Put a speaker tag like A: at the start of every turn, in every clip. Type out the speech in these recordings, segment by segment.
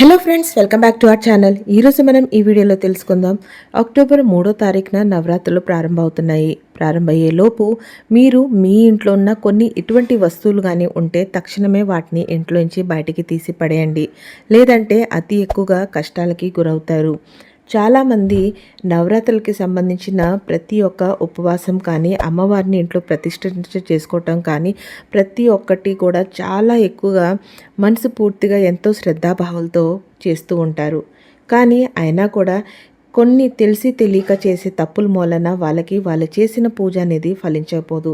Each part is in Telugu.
A: Hello friends welcome back to our channel ఈరోజు మనం ఈ వీడియోలో తెలుసుకుందాం. అక్టోబర్ మూడో తారీఖున నవరాత్రులు ప్రారంభమవుతున్నాయి. ప్రారంభమయ్యేలోపు మీరు మీ ఇంట్లో ఉన్న కొన్ని ఇటువంటి వస్తువులు కానీ ఉంటే తక్షణమే వాటిని ఇంట్లోంచి బయటికి తీసి పడేయండి. లేదంటే అతి ఎక్కువగా కష్టాలకి గురవుతారు. చాలామంది నవరాత్రులకి సంబంధించిన ప్రతి ఒక్క ఉపవాసం కానీ అమ్మవారిని ఇంట్లో ప్రతిష్ఠించ చేసుకోవటం కానీ ప్రతి ఒక్కటి కూడా చాలా ఎక్కువగా మనసు పూర్తిగా ఎంతో శ్రద్ధాభావాలతో చేస్తూ ఉంటారు. కానీ అయినా కూడా కొన్ని తెలిసి తెలియక చేసే తప్పుల మూలన వాళ్ళకి వాళ్ళు చేసిన పూజ అనేది ఫలించకపోదు.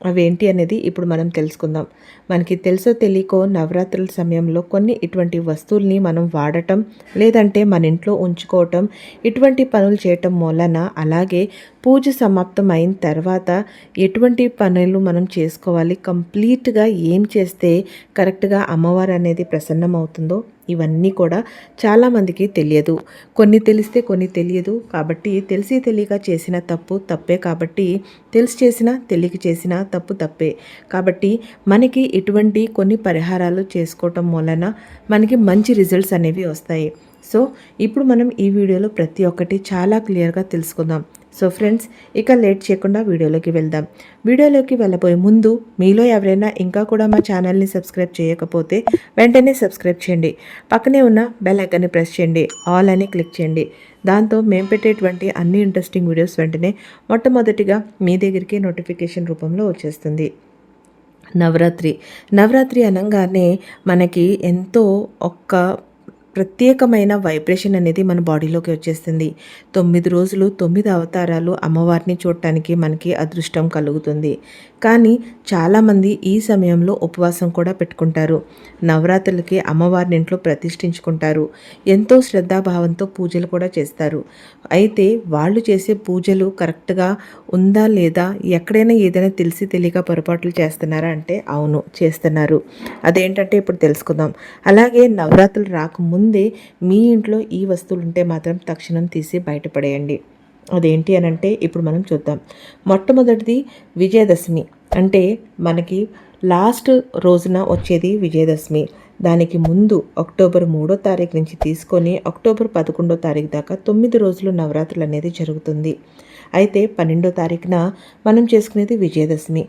A: అవేంటి అనేది ఇప్పుడు మనం తెలుసుకుందాం. మనకి తెలుసో తెలియకో నవరాత్రుల సమయంలో కొన్ని ఇటువంటి వస్తువుల్ని మనం వాడటం లేదంటే మన ఇంట్లో ఉంచుకోవటం ఇటువంటి పనులు చేయటం మూలన అలాగే పూజ సమాప్తం అయిన తర్వాత ఎటువంటి పనులు మనం చేసుకోవాలి కంప్లీట్గా ఏం చేస్తే కరెక్ట్గా అమ్మవారు అనేది ప్రసన్నం అవుతుందో ఇవన్నీ కూడా చాలామందికి తెలియదు. కొన్ని తెలిస్తే కొన్ని తెలియదు. కాబట్టి తెలిసి తెలియక చేసిన తప్పు తప్పే. కాబట్టి తెలిసి చేసిన తెలియక చేసిన తప్పు తప్పే. కాబట్టి మనకి ఇటువంటి కొన్ని పరిహారాలు చేసుకోవటం వలన మనకి మంచి రిజల్ట్స్ అనేవి వస్తాయి. సో ఇప్పుడు మనం ఈ వీడియోలో ప్రతి ఒక్కటి చాలా క్లియర్గా తెలుసుకుందాం. సో ఫ్రెండ్స్ ఇక లేట్ చేయకుండా వీడియోలోకి వెళ్దాం. వీడియోలోకి వెళ్ళబోయే ముందు మీలో ఎవరైనా ఇంకా కూడా మా ఛానల్ని సబ్స్క్రైబ్ చేయకపోతే వెంటనే సబ్స్క్రైబ్ చేయండి. పక్కనే ఉన్న బెల్ ఐకాన్ని ప్రెస్ చేయండి. ఆల్ అని క్లిక్ చేయండి. దాంతో మేము పెట్టేటువంటి అన్ని ఇంట్రెస్టింగ్ వీడియోస్ వెంటనే మొట్టమొదటిగా మీ దగ్గరికి నోటిఫికేషన్ రూపంలో వచ్చేస్తుంది. నవరాత్రి. నవరాత్రి అనగానే మనకి ఎంతో ఒక్క ప్రత్యేకమైన వైబ్రేషన్ అనేది మన బాడీలోకి వచ్చేస్తుంది. తొమ్మిది రోజులు తొమ్మిది అవతారాలు అమ్మవారిని చూడటానికి మనకి అదృష్టం కలుగుతుంది. కానీ చాలామంది ఈ సమయంలో ఉపవాసం కూడా పెట్టుకుంటారు. నవరాత్రులకి అమ్మవారిని ఇంట్లో ప్రతిష్ఠించుకుంటారు. ఎంతో శ్రద్ధాభావంతో పూజలు కూడా చేస్తారు. అయితే వాళ్ళు చేసే పూజలు కరెక్ట్గా ఉందా లేదా ఎక్కడైనా ఏదైనా తెలిసి తెలియక పొరపాట్లు చేస్తున్నారా అంటే అవును చేస్తున్నారు. అదేంటంటే ఇప్పుడు తెలుసుకుందాం. అలాగే నవరాత్రులు రాకముందే ముందే మీ ఇంట్లో ఈ వస్తువులు ఉంటే మాత్రం తక్షణం తీసి బయటపడేయండి. అదేంటి అని అంటే ఇప్పుడు మనం చూద్దాం. మొట్టమొదటిది విజయదశమి. అంటే మనకి లాస్ట్ రోజున వచ్చేది విజయదశమి. దానికి ముందు అక్టోబర్ మూడో తారీఖు నుంచి తీసుకొని అక్టోబర్ పదకొండో తారీఖు దాకా తొమ్మిది రోజులు నవరాత్రులు అనేది జరుగుతుంది. అయితే పన్నెండో తారీఖున మనం చేసుకునేది విజయదశమి.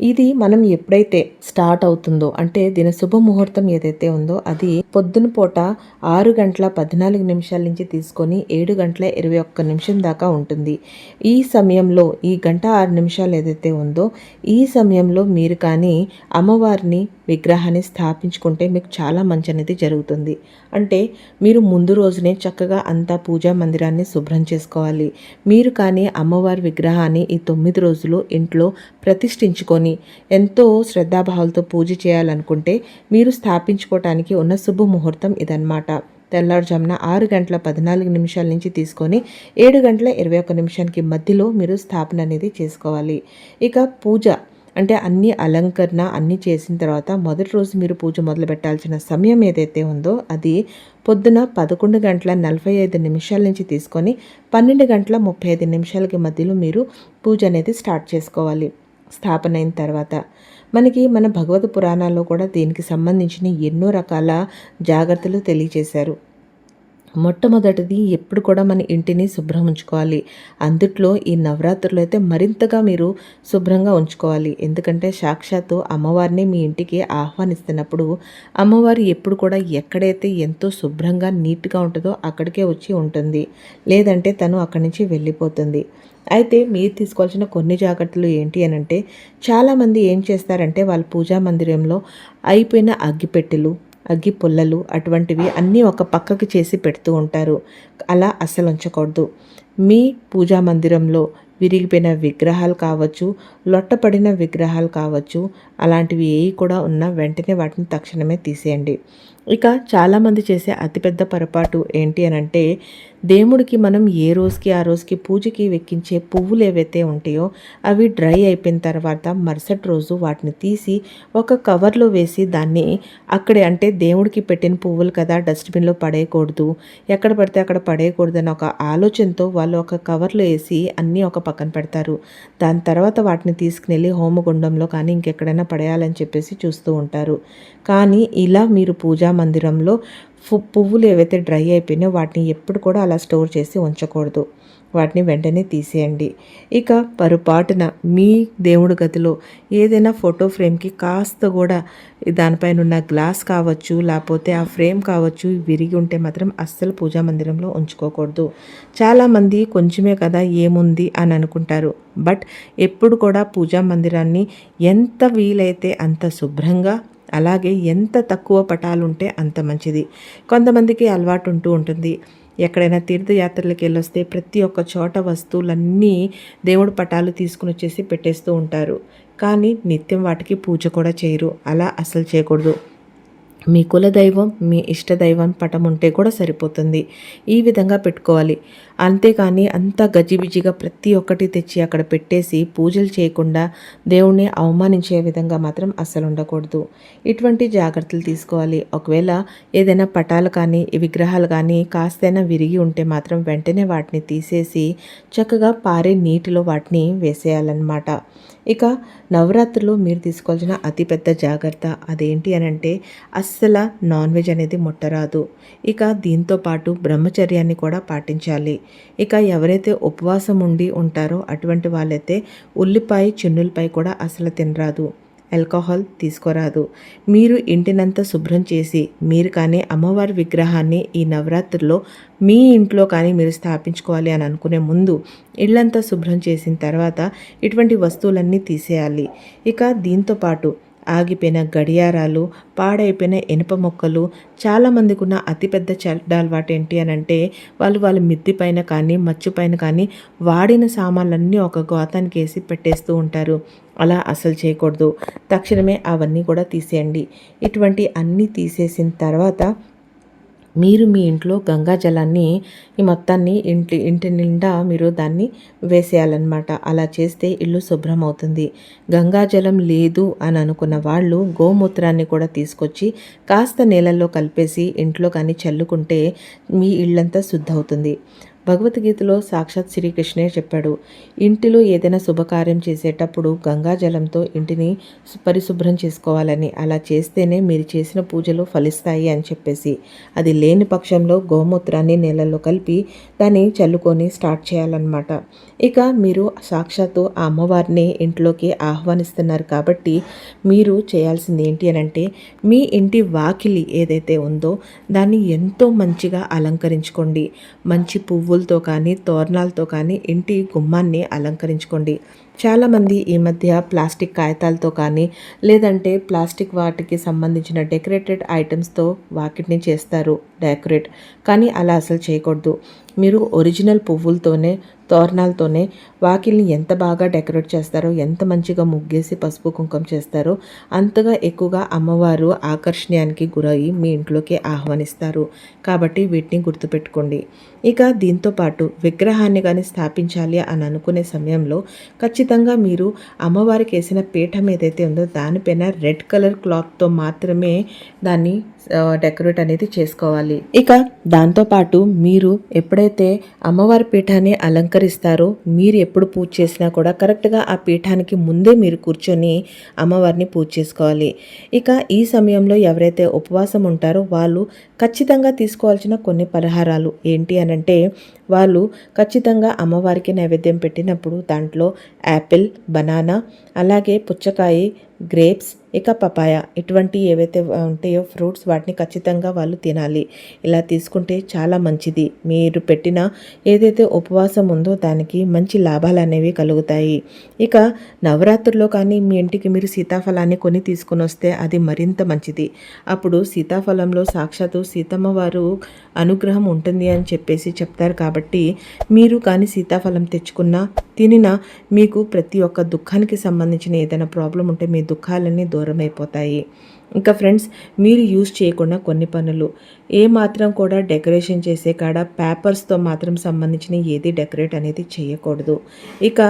A: ఇది మనం ఎప్పుడైతే స్టార్ట్ అవుతుందో అంటే దీని శుభముహూర్తం ఏదైతే ఉందో అది పొద్దున పూట ఆరు గంటల పద్నాలుగు నిమిషాల నుంచి తీసుకొని ఏడు గంటల ఇరవై ఒక్క నిమిషం దాకా ఉంటుంది. ఈ సమయంలో ఈ గంట ఆరు నిమిషాలు ఏదైతే ఉందో ఈ సమయంలో మీరు కానీ అమ్మవారిని విగ్రహాన్ని స్థాపించుకుంటే మీకు చాలా మంచి అనేది జరుగుతుంది. అంటే మీరు ముందు రోజునే చక్కగా అంతా పూజా మందిరాన్ని శుభ్రం చేసుకోవాలి. మీరు కానీ అమ్మవారి విగ్రహాన్ని ఈ తొమ్మిది రోజులు ఇంట్లో ప్రతిష్ఠించుకొని ఎంతో శ్రద్ధాభావాలతో పూజ చేయాలనుకుంటే మీరు స్థాపించుకోవటానికి ఉన్న శుభముహూర్తం ఇదన్నమాట. తెల్లారుజామున ఆరు గంటల పద్నాలుగు నిమిషాల నుంచి తీసుకొని ఏడు గంటల ఇరవై ఒక్క నిమిషానికి మధ్యలో మీరు స్థాపన అనేది చేసుకోవాలి. ఇక పూజ అంటే అన్ని అలంకరణ అన్నీ చేసిన తర్వాత మొదటి రోజు మీరు పూజ మొదలు పెట్టాల్సిన సమయం ఏదైతే ఉందో అది పొద్దున పదకొండు గంటల నలభై ఐదు నిమిషాల నుంచి తీసుకొని పన్నెండు గంటల ముప్పై ఐదు నిమిషాలకి మధ్యలో మీరు పూజ అనేది స్టార్ట్ చేసుకోవాలి. స్థాపన అయిన తర్వాత మనకి మన భగవత్ పురాణాల్లో కూడా దీనికి సంబంధించిన ఎన్నో రకాల జాగ్రత్తలు తెలియజేశారు మొట్టమొదటిది ఎప్పుడు కూడా మన ఇంటిని శుభ్రం ఉంచుకోవాలి. అందుట్లో ఈ నవరాత్రులు అయితే మరింతగా మీరు శుభ్రంగా ఉంచుకోవాలి. ఎందుకంటే సాక్షాత్తు అమ్మవారిని మీ ఇంటికి ఆహ్వానిస్తున్నప్పుడు అమ్మవారు ఎప్పుడు కూడా ఎక్కడైతే ఎంతో శుభ్రంగా నీట్గా ఉంటుందో అక్కడికే వచ్చి ఉంటుంది. లేదంటే తను అక్కడి నుంచి వెళ్ళిపోతుంది. అయితే మీరు తీసుకోవాల్సిన కొన్ని జాగ్రత్తలు ఏంటి అని అంటే చాలామంది ఏం చేస్తారంటే వాళ్ళ పూజా మందిరంలో అయిపోయిన అగ్గిపెట్టెలు అగ్గి పుల్లలు అటువంటివి అన్నీ ఒక పక్కకి చేసి పెడుతూ ఉంటారు. అలా అస్సలు ఉంచకూడదు మీ పూజా మందిరంలో విరిగిపోయిన విగ్రహాలు కావచ్చు లొట్టపడిన విగ్రహాలు కావచ్చు అలాంటివి ఏవి కూడా ఉన్నా వెంటనే వాటిని తక్షణమే తీసేయండి. ఇక చాలామంది చేసే అతిపెద్ద పొరపాటు ఏంటి అని అంటే దేవుడికి మనం ఏ రోజుకి ఆ రోజుకి పూజకి వెక్కించే పువ్వులు ఏవైతే ఉంటాయో అవి డ్రై అయిపోయిన తర్వాత మరుసటి రోజు వాటిని తీసి ఒక కవర్లో వేసి దాన్ని అక్కడే అంటే దేవుడికి పెట్టిన పువ్వులు కదా డస్ట్బిన్లో పడేయకూడదు. ఎక్కడ పడితే అక్కడ పడేయకూడదు అని ఒక ఆలోచనతో వాళ్ళు ఒక కవర్లో వేసి అన్నీ ఒక పక్కన పెడతారు. దాని తర్వాత వాటిని తీసుకుని వెళ్ళి హోమగుండంలో కానీ ఇంకెక్కడైనా పడేయాలని చెప్పేసి చూస్తూ ఉంటారు. కానీ ఇలా మీరు పూజా మందిరంలో పువ్వులు ఏవైతే డ్రై అయిపోయినాయో వాటిని ఎప్పుడు కూడా అలా స్టోర్ చేసి ఉంచకూడదు. వాటిని వెంటనే తీసేయండి. ఇక పొరపాటున మీ దేవుడి గదిలో ఏదైనా ఫోటో ఫ్రేమ్కి కాస్త కూడా దానిపైన ఉన్న గ్లాస్ కావచ్చు లేకపోతే ఆ ఫ్రేమ్ కావచ్చు విరిగి ఉంటే మాత్రం అస్సలు పూజా మందిరంలో ఉంచుకోకూడదు. చాలామంది కొంచెమే కదా ఏముంది అని అనుకుంటారు. బట్ ఎప్పుడు కూడా పూజా మందిరాన్ని ఎంత వీలైతే అంత శుభ్రంగా అలాగే ఎంత తక్కువ పటాలు ఉంటే అంత మంచిది. కొంతమందికి అలవాటు ఉంటూ ఉంటుంది. ఎక్కడైనా తీర్థయాత్రలకు వెళ్ళొస్తే ప్రతి ఒక్క చోట వస్తువులన్నీ దేవుడు పటాలు తీసుకుని వచ్చేసి పెట్టేస్తూ ఉంటారు. కానీ నిత్యం వాటికి పూజ కూడా చేయరు. అలా అసలు చేయకూడదు. మీ కులదైవం మీ ఇష్టదైవం పటం ఉంటే కూడా సరిపోతుంది. ఈ విధంగా పెట్టుకోవాలి. అంతేకాని అంత గజిబిజిగా ప్రతి ఒక్కటి తెచ్చి అక్కడ పెట్టేసి పూజలు చేయకుండా దేవుణ్ణి అవమానించే విధంగా మాత్రం అస్సలు ఉండకూడదు. ఇటువంటి జాగ్రత్తలు తీసుకోవాలి. ఒకవేళ ఏదైనా పటాలు కానీ విగ్రహాలు కానీ కాస్తైనా విరిగి ఉంటే మాత్రం వెంటనే వాటిని తీసేసి చక్కగా పారే నీటిలో వాటిని వేసేయాలన్నమాట. ఇక నవరాత్రులు మీరు తీసుకోవాల్సిన అతిపెద్ద జాగ్రత్త అదేంటి అని అంటే అస్సలు నాన్ వెజ్ అనేది ముట్టరాదు. ఇక దీంతో పాటు బ్రహ్మచర్యాన్ని కూడా పాటించాలి. ఇక ఎవరైతే ఉపవాసం ఉండి ఉంటారో అటువంటి వాళ్ళైతే ఉల్లిపాయ చిన్నులపై కూడా అసలు తినరాదు. ఆల్కహాల్ తీసుకోరాదు. మీరు ఇంటినంతా శుభ్రం చేసి మీరు కానీ అమ్మవారి విగ్రహాన్ని ఈ నవరాత్రిలో మీ ఇంట్లో కానీ మీరు స్థాపించుకోవాలి అని అనుకునే ముందు ఇళ్ళంతా శుభ్రం చేసిన తర్వాత ఇటువంటి వస్తువులన్నీ తీసేయాలి. ఇక దీంతో పాటు ఆగిపోయిన గడియారాలు పాడైపోయిన ఇనుప మొక్కలు చాలామందికి ఉన్న అతిపెద్ద చెడ్డ అలవాటు ఏంటి అని అంటే వాళ్ళు వాళ్ళ మిద్ది పైన కానీ మచ్చు పైన కానీ వాడిన సామాన్లన్నీ ఒక గోతానికి వేసి పెట్టేస్తూ ఉంటారు. అలా అసలు చేయకూడదు. తక్షణమే అవన్నీ కూడా తీసేయండి. ఇటువంటి అన్నీ తీసేసిన తర్వాత మీరు మీ ఇంట్లో గంగా జలాన్ని ఈ మొత్తాన్ని ఇంటి ఇంటి నిండా మీరు దాన్ని వేసేయాలన్నమాట. అలా చేస్తే ఇల్లు శుభ్రం అవుతుంది గంగా జలం లేదు అని అనుకున్న వాళ్ళు గోమూత్రాన్ని కూడా తీసుకొచ్చి కాస్త నీళ్ళల్లో కలిపేసి ఇంట్లో కానీ చల్లుకుంటే మీ ఇళ్ళంతా శుద్ధ అవుతుంది భగవద్గీతలో సాక్షాత్ శ్రీకృష్ణే చెప్పాడు. ఇంటిలో ఏదైనా శుభకార్యం చేసేటప్పుడు గంగాజలంతో ఇంటిని పరిశుభ్రం చేసుకోవాలని. అలా చేస్తేనే మీరు చేసిన పూజలు ఫలిస్తాయి అని చెప్పేసి. అది లేని పక్షంలో గోమూత్రాన్ని నీళ్ళల్లో కలిపి దాన్ని చల్లుకొని స్టార్ట్ చేయాలన్నమాట. ఇక మీరు సాక్షాత్తు ఆ అమ్మవారిని ఇంట్లోకి ఆహ్వానిస్తున్నారు కాబట్టి మీరు చేయాల్సింది ఏంటి అని అంటే మీ ఇంటి వాకిలి ఏదైతే ఉందో దాన్ని ఎంతో మంచిగా అలంకరించుకోండి. మంచి పువ్వులతో కానీ తోరణాలతో కానీ ఇంటి గుమ్మాన్ని అలంకరించుకోండి. చాలామంది ఈ మధ్య ప్లాస్టిక్ కాగితాలతో కానీ లేదంటే ప్లాస్టిక్ వాటికి సంబంధించిన డెకరేటెడ్ ఐటమ్స్తో వాకిట్ని చేస్తారు డెకరేట్. కానీ అలా అసలు చేయకూడదు. మీరు ఒరిజినల్ పువ్వులతోనే తోరణాలతోనే వాకిల్ని ఎంత బాగా డెకరేట్ చేస్తారో ఎంత మంచిగా ముగ్గేసి పసుపు కుంకుమ చేస్తారో అంతగా ఎక్కువగా అమ్మవారు ఆకర్షణీయానికి గురయ్యి మీ ఇంట్లోకి ఆహ్వానిస్తారు. కాబట్టి వీటిని గుర్తుపెట్టుకోండి. ఇక దీంతో పాటు విగ్రహాన్ని కానీ స్థాపించాలి అని అనుకునే సమయంలో ఖచ్చితంగా మీరు అమ్మవారికి వేసిన పీఠం ఏదైతే ఉందో దానిపైన రెడ్ కలర్ క్లాత్తో మాత్రమే దాన్ని డెకరేట్ అనేది చేసుకోవాలి. ఇక దాంతోపాటు మీరు ఎప్పుడైతే అమ్మవారి పీఠాన్ని అలంకరిస్తారో మీరు ఎప్పుడు పూజ చేసినా కూడా కరెక్ట్గా ఆ పీఠానికి ముందే మీరు కూర్చొని అమ్మవారిని పూజ చేసుకోవాలి. ఇక ఈ సమయంలో ఎవరైతే ఉపవాసం ఉంటారో వాళ్ళు ఖచ్చితంగా తీసుకోవాల్సిన కొన్ని పరిహారాలు ఏంటి అని అంటే వాళ్ళు ఖచ్చితంగా అమ్మవారికి నైవేద్యం పెట్టినప్పుడు దాంట్లో యాపిల్ బనానా అలాగే పుచ్చకాయ గ్రేప్స్ ఇక పపాయ ఇటువంటి ఏవైతే ఉంటాయో ఫ్రూట్స్ వాటిని ఖచ్చితంగా వాళ్ళు తినాలి. ఇలా తీసుకుంటే చాలా మంచిది. మీరు పెట్టిన ఏదైతే ఉపవాసం ఉందో దానికి మంచి లాభాలు అనేవి కలుగుతాయి. ఇక నవరాత్రుల్లో కానీ మీ ఇంటికి మీరు సీతాఫలాన్ని కొని తీసుకుని వస్తే అది మరింత మంచిది. అప్పుడు సీతాఫలంలో సాక్షాత్తు సీతమ్మ వారు అనుగ్రహం ఉంటుంది అని చెప్పేసి చెప్తారు కాబట్టి మీరు కానీ సీతాఫలం తెచ్చుకున్నా తినినా మీకు ప్రతి ఒక్క దుఃఖానికి సంబంధించిన ఏదైనా ప్రాబ్లం ఉంటే మీ దుఃఖాలన్నీ దూరమైపోతాయి. ఇంకా ఫ్రెండ్స్ మీరు యూజ్ చేయకుండా కొన్ని పనులు. ఏ మాత్రం కూడా డెకరేషన్ చేసే కాడ పేపర్స్తో మాత్రం సంబంధించిన ఏది డెకరేట్ అనేది చేయకూడదు. ఇక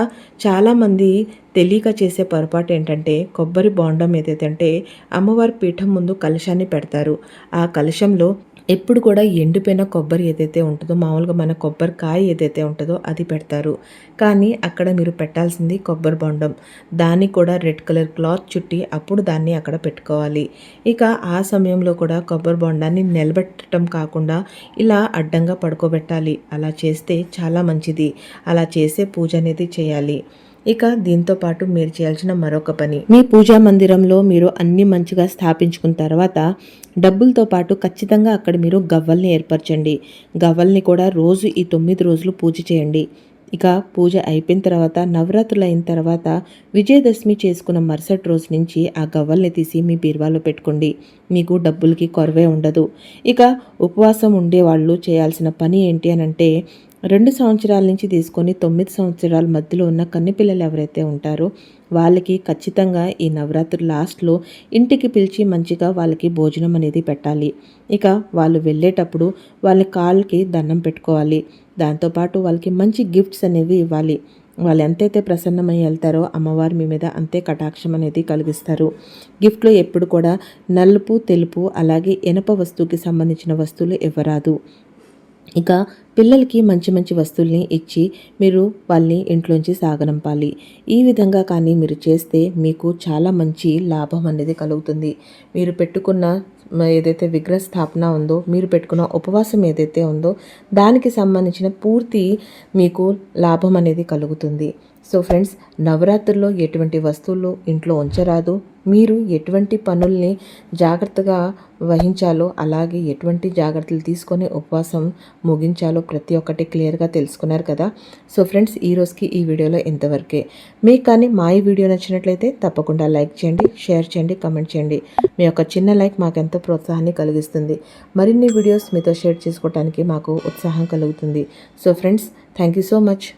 A: చాలామంది తెలియక చేసే పొరపాటు ఏంటంటే కొబ్బరి బోండం ఏదైతే అంటే అమ్మవారి పీఠం ముందు కలశాన్ని పెడతారు. ఆ కలశంలో ఎప్పుడు కూడా ఎండిపోయిన కొబ్బరి ఏదైతే ఉంటుందో మామూలుగా మన కొబ్బరికాయ ఏదైతే ఉంటుందో అది పెడతారు. కానీ అక్కడ మీరు పెట్టాల్సింది కొబ్బరి బొండం. దాన్ని కూడా రెడ్ కలర్ క్లాత్ చుట్టి అప్పుడు దాన్ని అక్కడ పెట్టుకోవాలి. ఇక ఆ సమయంలో కూడా కొబ్బరి బొండాన్ని నిలబెట్టడం కాకుండా ఇలా అడ్డంగా పడుకోబెట్టాలి. అలా చేస్తే చాలా మంచిది. అలా చేసే పూజ అనేది చేయాలి. ఇక దీంతో పాటు మీరు చేయాల్సిన మరొక పని. మీ పూజా మందిరంలో మీరు అన్ని మంచిగా స్థాపించుకున్న తర్వాత డబ్బులతో పాటు ఖచ్చితంగా అక్కడ మీరు గవ్వల్ని ఏర్పరచండి. గవ్వల్ని కూడా రోజు ఈ తొమ్మిది రోజులు పూజ చేయండి. ఇక పూజ అయిపోయిన తర్వాత నవరాత్రులు అయిన తర్వాత విజయదశమి చేసుకున్న మరుసటి రోజు నుంచి ఆ గవ్వల్ని తీసి మీ బీరువాలో పెట్టుకోండి. మీకు డబ్బులకి కొరవే ఉండదు. ఇక ఉపవాసం ఉండేవాళ్ళు చేయాల్సిన పని ఏంటి అని అంటే రెండు సంవత్సరాల నుంచి తీసుకొని తొమ్మిది సంవత్సరాల మధ్యలో ఉన్న కన్నెపిల్లలు ఎవరైతే ఉంటారో వాళ్ళకి ఖచ్చితంగా ఈ నవరాత్రి లాస్ట్లో ఇంటికి పిలిచి మంచిగా వాళ్ళకి భోజనం అనేది పెట్టాలి. ఇక వాళ్ళు వెళ్ళేటప్పుడు వాళ్ళ కాళ్ళకి దండం పెట్టుకోవాలి. దాంతోపాటు వాళ్ళకి మంచి గిఫ్ట్స్ అనేవి ఇవ్వాలి. వాళ్ళు ఎంతైతే ప్రసన్నమై వెళ్తారో అమ్మవారి మీ మీద అంతే కటాక్షం అనేది కలిగిస్తారు. గిఫ్ట్లో ఎప్పుడు కూడా నలుపు తెలుపు అలాగే ఇనప వస్తువుకి సంబంధించిన వస్తువులు ఇవ్వరాదు. ఇక పిల్లలకి మంచి మంచి వస్తువుల్ని ఇచ్చి మీరు వాళ్ళని ఇంట్లోంచి సాగనంపాలి. ఈ విధంగా కానీ మీరు చేస్తే మీకు చాలా మంచి లాభం అనేది కలుగుతుంది. మీరు పెట్టుకున్న ఏదైతే విగ్రహ స్థాపన ఉందో మీరు పెట్టుకున్న ఉపవాసం ఏదైతే ఉందో దానికి సంబంధించిన పూర్తి మీకు లాభం అనేది కలుగుతుంది. సో ఫ్రెండ్స్ నవరాత్రుల్లో ఎటువంటి వస్తువులు ఇంట్లో ఉంచరాదు. మీరు ఎటువంటి పనుల్ని జాగ్రత్తగా వహించాలో అలాగే ఎటువంటి జాగ్రత్తలు తీసుకొని ఉపవాసం ముగించాలో ప్రతి ఒక్కటి క్లియర్గా తెలుసుకున్నారు కదా. సో ఫ్రెండ్స్ ఈ రోజుకి ఈ వీడియోలో ఇంతవరకే. మీకు కానీ మా ఈ వీడియో నచ్చినట్లయితే తప్పకుండా లైక్ చేయండి షేర్ చేయండి కమెంట్ చేయండి. మీ యొక్క చిన్న లైక్ మాకు ఎంతో ప్రోత్సాహాన్ని కలిగిస్తుంది. మరిన్ని వీడియోస్ మీతో షేర్ చేసుకోవడానికి మాకు ఉత్సాహం కలుగుతుంది. So friends thank you so much.